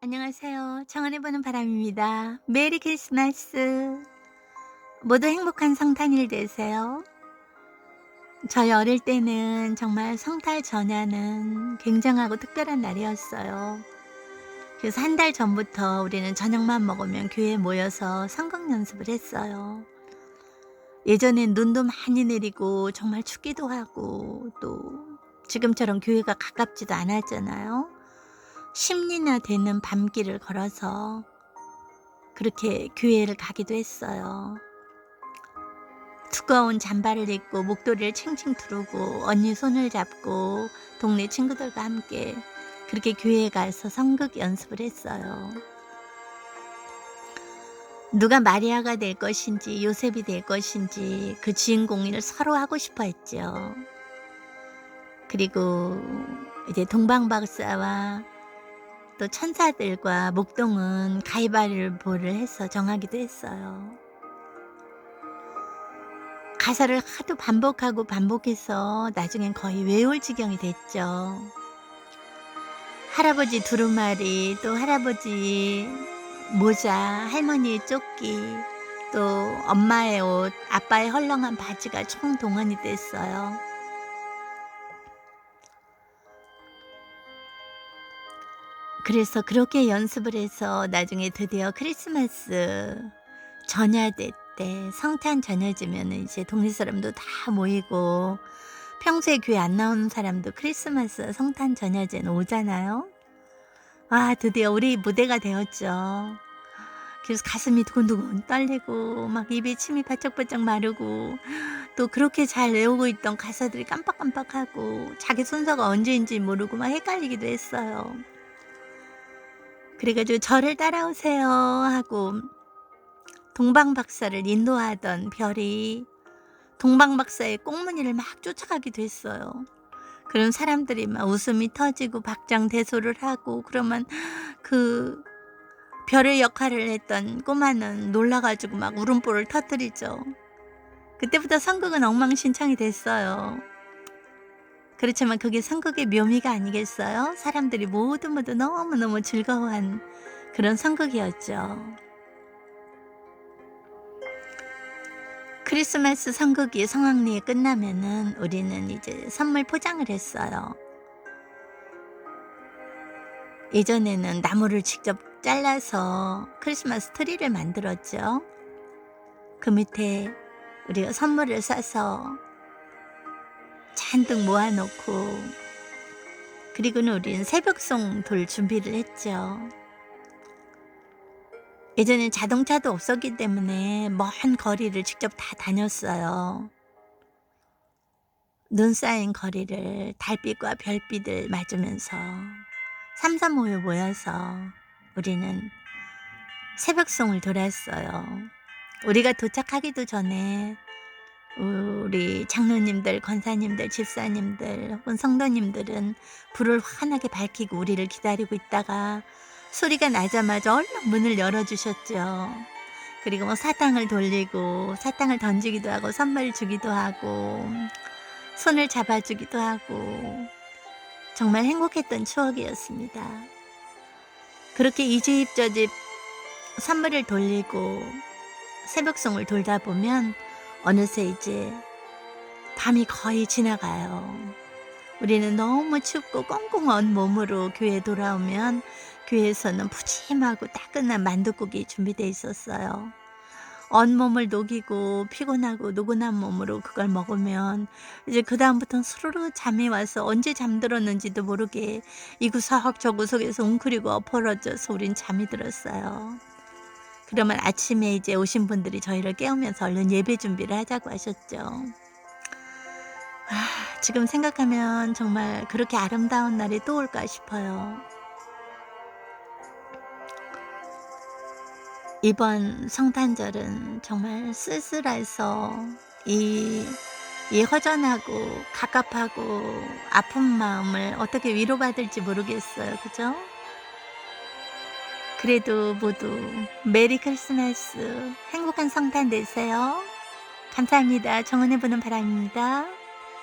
안녕하세요. 정원해 보는 바람입니다. 메리 크리스마스. 모두 행복한 성탄일 되세요. 저희 어릴 때는 정말 성탄 전야는 굉장하고 특별한 날이었어요. 그래서 한 달 전부터 우리는 저녁만 먹으면 교회에 모여서 성경 연습을 했어요. 예전엔 눈도 많이 내리고 정말 춥기도 하고 또 지금처럼 교회가 가깝지도 않았잖아요. 10리나 되는 밤길을 걸어서 그렇게 교회를 가기도 했어요. 두꺼운 잠바를 입고 목도리를 챙챙 두르고 언니 손을 잡고 동네 친구들과 함께 그렇게 교회에 가서 성극 연습을 했어요. 누가 마리아가 될 것인지 요셉이 될 것인지 그 주인공을 서로 하고 싶어 했죠. 그리고 이제 동방박사와 또 천사들과 목동은 가위바위보를 해서 정하기도 했어요. 가사를 하도 반복하고 반복해서 나중엔 거의 외울 지경이 됐죠. 할아버지 두루마리, 또 할아버지 모자, 할머니의 조끼, 또 엄마의 옷, 아빠의 헐렁한 바지가 총 동원이 됐어요. 그래서 그렇게 연습을 해서 나중에 드디어 크리스마스 전야대 때 성탄 전야지면 이제 동네 사람도 다 모이고 평소에 교회 안 나오는 사람도 크리스마스 성탄 전야제는 오잖아요. 아 드디어 우리 무대가 되었죠. 그래서 가슴이 두근두근 떨리고 막 입에 침이 바짝바짝 마르고 또 그렇게 잘 외우고 있던 가사들이 깜빡깜빡하고 자기 순서가 언제인지 모르고 막 헷갈리기도 했어요. 그래가지고 저를 따라오세요 하고 동방박사를 인도하던 별이 동방박사의 꽁무니를 막 쫓아가기도 했어요. 그런 사람들이 막 웃음이 터지고 박장대소를 하고 그러면 그 별의 역할을 했던 꼬마는 놀라가지고 막 울음보를 터뜨리죠. 그때부터 선극은 엉망신창이 됐어요. 그렇지만 그게 선극의 묘미가 아니겠어요? 사람들이 모두 모두 너무너무 즐거워한 그런 선극이었죠. 크리스마스 선극이 성황리에 끝나면은 우리는 이제 선물 포장을 했어요. 예전에는 나무를 직접 잘라서 크리스마스 트리를 만들었죠. 그 밑에 우리가 선물을 싸서 잔뜩 모아놓고 그리고는 우리는 새벽송 돌 준비를 했죠. 예전엔 자동차도 없었기 때문에 먼 거리를 직접 다 다녔어요. 눈 쌓인 거리를 달빛과 별빛을 맞으면서 삼삼오오 모여서 우리는 새벽송을 돌았어요. 우리가 도착하기도 전에 우리 장로님들, 권사님들, 집사님들 혹은 성도님들은 불을 환하게 밝히고 우리를 기다리고 있다가 소리가 나자마자 얼른 문을 열어주셨죠. 그리고 뭐 사탕을 돌리고 사탕을 던지기도 하고 선물 주기도 하고 손을 잡아주기도 하고 정말 행복했던 추억이었습니다. 그렇게 이 집 저집 선물을 돌리고 새벽송을 돌다 보면 어느새 이제 밤이 거의 지나가요. 우리는 너무 춥고 꽁꽁 언 몸으로 교회에 돌아오면 교회에서는 푸짐하고 따끈한 만둣국이 준비되어 있었어요. 온몸을 녹이고 피곤하고 노곤한 몸으로 그걸 먹으면 이제 그다음부터는 스르르 잠이 와서 언제 잠들었는지도 모르게 이구석 저구석에서 웅크리고 엎어러져서 우린 잠이 들었어요. 그러면 아침에 이제 오신 분들이 저희를 깨우면서 얼른 예배 준비를 하자고 하셨죠. 아, 지금 생각하면 정말 그렇게 아름다운 날이 또 올까 싶어요. 이번 성탄절은 정말 쓸쓸해서 이, 이 허전하고 갑갑하고 아픈 마음을 어떻게 위로받을지 모르겠어요. 그죠? 그래도 모두 메리 크리스마스 행복한 성탄 되세요. 감사합니다. 정원해 보는 바람입니다.